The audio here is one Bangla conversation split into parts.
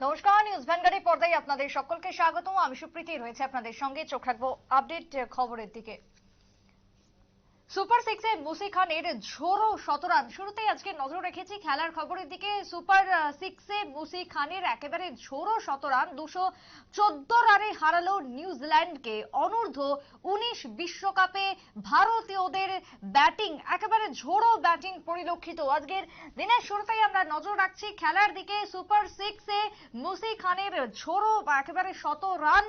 নমস্কার নিউজ ভ্যানগাড়ি পর্দায় আপনাদের সকলকে স্বাগত আমি সুপ্রীতি, রয়েছে আপনাদের সঙ্গে। চোখ রাখব আপডেট খবরের দিকে। সুপার সিক্সে মুসি খানের ঝোড়ো শতরান। শুরুতেই আজকে নজর রেখেছি খেলার খবরের দিকে। সুপার সিক্সে মুসি খানের একেবারে ঝোড়ো শতরান। দুশো চোদ্দ রানে হারালো নিউজিল্যান্ডকে। অনূর্ধ্ব উনিশ বিশ্বকাপে ভারতীয়দের ব্যাটিং, একেবারে ঝোড়ো ব্যাটিং পরিলক্ষিত। আজকের দিনের শুরুতেই আমরা নজর রাখছি খেলার দিকে। সুপার সিক্সে মুসি খানের ঝোড়ো একেবারে শত রান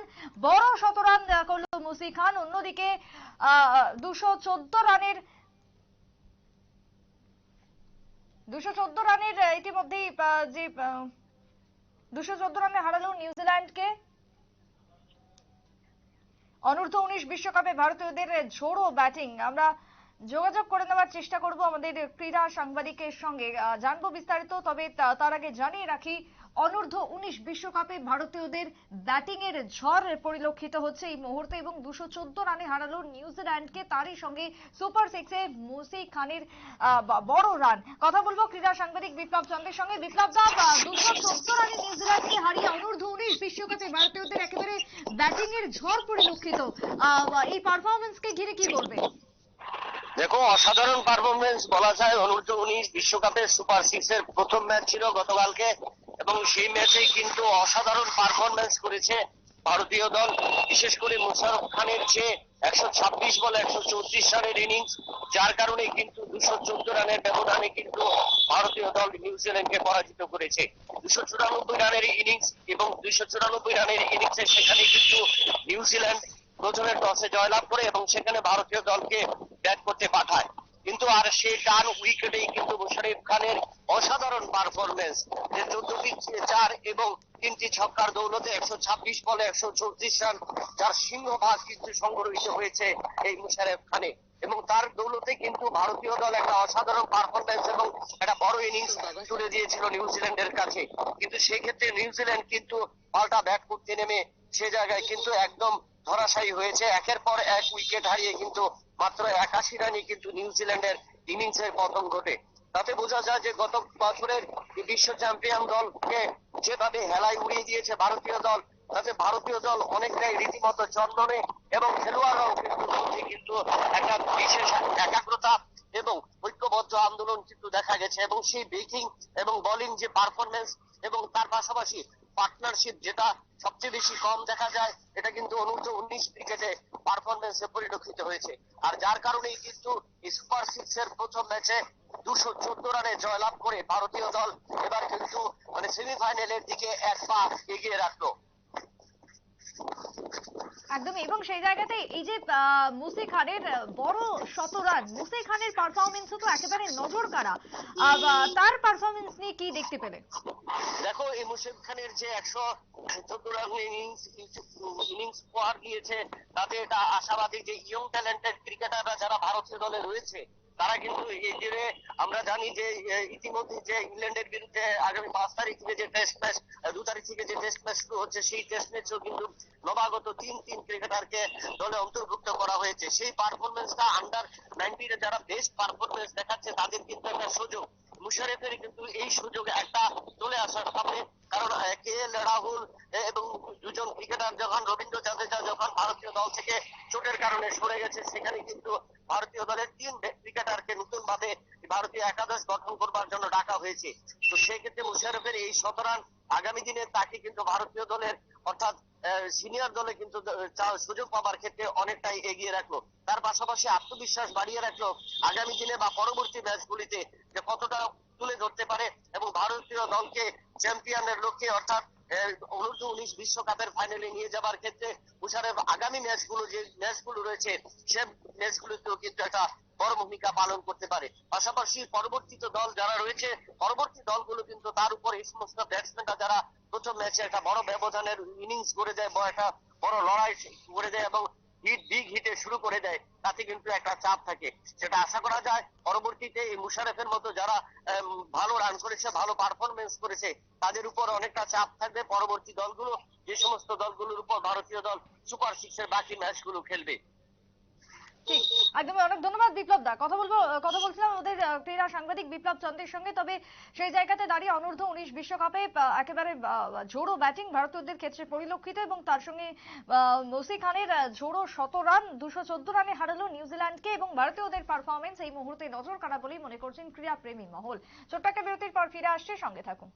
বড় শতরান করল মুসি খান। অন্যদিকে দুশো চোদ্দ রানের দুশো চোদ্দ রানের ইতিমধ্যেই যে দুশো চোদ্দ রানে হারালো নিউজিল্যান্ডকে। অনূর্ধ্ব উনিশ বিশ্বকাপে ভারতীয়দের ঝোড়ো ব্যাটিং। আমরা যোগাযোগ করে নেওয়ার চেষ্টা করব আমাদের ক্রীড়া সাংবাদিকের সঙ্গে। জানব বিস্তারিত, তবে তার আগে জানিয়ে রাখি অনূর্ধ্ব উনিশ বিশ্বকাপে ভারতীয়দের ব্যাটিং এর ঝড় পরিলক্ষিত হচ্ছে এই মুহূর্তে এবং দুশো চোদ্দ রানে হারালো নিউজিল্যান্ডকে তারই সঙ্গে সুপার সিক্সে মুসি খানের বড় রান। কথা বলব ক্রীড়া সাংবাদিক বিপ্লব চন্দ্রের সঙ্গে। বিপ্লব দা দুশো চোদ্দ রানে নিউজিল্যান্ডকে হারিয়ে অনূর্ধ্ব উনিশ বিশ্বকাপে ভারতীয়দের একেবারে ব্যাটিং এর ঝড় পরিলক্ষিত। এই পারফরমেন্সকে ঘিরে কি বলবে দেখো, অসাধারণ পারফরমেন্স বলা যায়। অনূর্ধ্ব উনিশ বিশ্বকাপের সুপার সিক্স এর প্রথম ম্যাচ ছিল গতকালকে এবং সেই ম্যাচেই কিন্তু অসাধারণ পারফরমেন্স করেছে ভারতীয় দল। বিশেষ করে মুশারফ খানের যে একশো ছাব্বিশ বলে একশো চৌত্রিশ রানের ইনিংস যার কারণে কিন্তু দুশো চোদ্দ রানের ব্যবধানে কিন্তু ভারতীয় দল নিউজিল্যান্ডকে পরাজিত করেছে। দুশো চুরানব্বই রানের ইনিংস এবং দুইশো চুরানব্বই রানের ইনিংসে সেখানে কিন্তু নিউজিল্যান্ড প্রথমে টসে জয়লাভ করে এবং সেখানে ভারতীয় দলকে ব্যাট করতে পাঠায়। কিন্তু আর সেই ডান উইকেটেই কিন্তু মুশারিফ খানের অসাধারণ পারফরমেন্স যে চোদ্দটি চার এবং তিনটি ছক্কার দৌলতে একশো ছাব্বিশ বলে একশো চৌত্রিশ রান, যার সিংহভাগ কিন্তু সংগ্রহিত হয়েছে এই মুশারেফ খানে। এবং তার দৌলতে কিন্তু ভারতীয় দল একটা অসাধারণ পারফরমেন্স এবং একটা বড় ইনিংস তুলে দিয়েছিল নিউজিল্যান্ডের কাছে। কিন্তু সেক্ষেত্রে নিউজিল্যান্ড কিন্তু পাল্টা ব্যাট করতে নেমে সে জায়গায় কিন্তু একদম ধরাশায়ী হয়েছে। একের পর এক উইকেট হারিয়ে কিন্তু মাত্র একাশি রানে কিন্তু নিউজিল্যান্ডের ইনিংসের পতন ঘটে। তাতে বোঝা যায় যে গত বছরের বিশ্ব চ্যাম্পিয়ন দলকে যেভাবে হেলায় উড়িয়ে দিয়েছে ভারতীয় দল, তাতে ভারতীয় দল অনেকটাই রীতিমতো চন্দনে এবং খেলোয়াড়রাও কিন্তু কিন্তু একটা বিশেষ একাগ্রতা এবং ঐক্যবদ্ধ আন্দোলন কিন্তু দেখা গেছে এবং সেই ব্রেকিং এবং বোলিং যে পারফরমেন্স এবং তার পাশাপাশি পার্টনারশিপ যেটা সবচেয়ে বেশি কম দেখা যায়, এটা কিন্তু অনূর্ধ্ব উনিশ ক্রিকেটে পারফরমেন্সে পরিলক্ষিত হয়েছে। আর যার কারণেই কিন্তু সুপার সিক্স এর প্রথম ম্যাচে দুশো চোদ্দ রানে জয়লাভ করে ভারতীয় দল এবার কিন্তু মানে সেমিফাইনালের দিকে এক পা এগিয়ে রাখল। একদম এবং সেই জায়গাতে এই যে মুসি খানের বড় শতরান, মুসি খানের পারফরমেন্স তো একেবারে নজর কাড়া তার পারফরমেন্স নিয়ে কি দেখতে পেলে? দেখো, এই মুশিব খানের যে একশো চোদ্দ রান ইনিংস ইনিংস উপহার দিয়েছে তাতে এটা আশাবাদী যে ইয়ং ট্যালেন্টেড ক্রিকেটাররা যারা ভারতীয় দলে রয়েছে, তারা কিন্তু এই যে আমরা জানি যে ইতিমধ্যে যে ইংল্যান্ডের বিরুদ্ধে আগামী পাঁচ তারিখ যে টেস্ট ম্যাচ থেকে যে টেস্ট ম্যাচ শুরু হচ্ছে, সেই টেস্ট ম্যাচেও কিন্তু নবাগত তিন তিন ক্রিকেটারকে দলে অন্তর্ভুক্ত করা হয়েছে। সেই পারফরমেন্সটা আন্ডার নাইনটিনে যারা বেস্ট পারফরমেন্স দেখাচ্ছে, তাদের কিন্তু একটা সুযোগ। মুশারেফের কিন্তু এই সুযোগ একটা চলে আসার সামনে। কারণ কে এল রাহুল এবং দুজন ক্রিকেটার যখন রবীন্দ্র জাদেজা যখন ভারতীয় দল থেকে চোটের কারণে সরে গেছে, সেখানে কিন্তু ভারতীয় দলের তিন ক্রিকেটারকে নতুন ভাবে ভারতীয় একাদশ গঠন করবার জন্য ডাকা হয়েছে। তো সেক্ষেত্রে মুশারফের এই শতরান আগামী দিনে তাকে কিন্তু ভারতীয় দলের, অর্থাৎ সিনিয়র দলে কিন্তু সুযোগ পাবার ক্ষেত্রে অনেকটাই এগিয়ে রাখল। তার পাশাপাশি আত্মবিশ্বাস বাড়িয়ে রাখল আগামী দিনে বা পরবর্তী ম্যাচগুলিতে যে কতটা তুলে ধরতে পারে এবং ভারতীয় দলকে চ্যাম্পিয়নের লক্ষ্যে, অর্থাৎ অনূর্ধ্ব উনিশ বিশ্বকাপের ফাইনালে নিয়ে যাবার ক্ষেত্রে মুশারেফ আগামী ম্যাচগুলো যে ম্যাচগুলো রয়েছে, সে ম্যাচগুলোতেও কিন্তু একটা বড় ভূমিকা পালন করতে পারে। পাশাপাশি পরবর্তীত দল যারা রয়েছে, পরবর্তী দলগুলো কিন্তু তার উপর এই সমস্ত ব্যাটসম্যানরা যারা প্রথম ম্যাচে একটা বড় ব্যবধানের ইনিংস করে দেয় বা একটা বড় লড়াই করে দেয় এবং হিট বিগ হিটে শুরু করে দেয়, তাতে কিন্তু একটা চাপ থাকে। সেটা আশা করা যায়। পরবর্তীতে এই মুশারেফের মতো যারা ভালো রান করেছে, ভালো পারফরমেন্স করেছে, তাদের উপর অনেকটা চাপ থাকবে। পরবর্তী দলগুলো, যে সমস্ত দলগুলোর উপর ভারতীয় দল সুপার সিক্স এর বাকি ম্যাচগুলো খেলবে। ঠিক। একদমই অনেক ধন্যবাদ বিপ্লব দা কথা বলব কথা বলছিলাম আহ, ক্রীড়া সাংবাদিক বিপ্লব চন্দ্রের সঙ্গে। তবে সেই জায়গাতে দাঁড়িয়ে অনূর্ধ্ব উনিশ বিশ্বকাপে একেবারে ঝোড়ো ব্যাটিং ভারতীয়দের ক্ষেত্রে পরিলক্ষিত এবং তার সঙ্গে নসি খানের ঝোড়ো শত রান দুশো চোদ্দ রানে হারালো নিউজিল্যান্ডকে এবং ভারতীয়দের পারফরমেন্স এই মুহূর্তে নজর কাড়া বলেই মনে করছেন ক্রীড়া প্রেমী মহল। ছোট্ট একটা বিরতির পর ফিরে আসছে সঙ্গে থাকুন।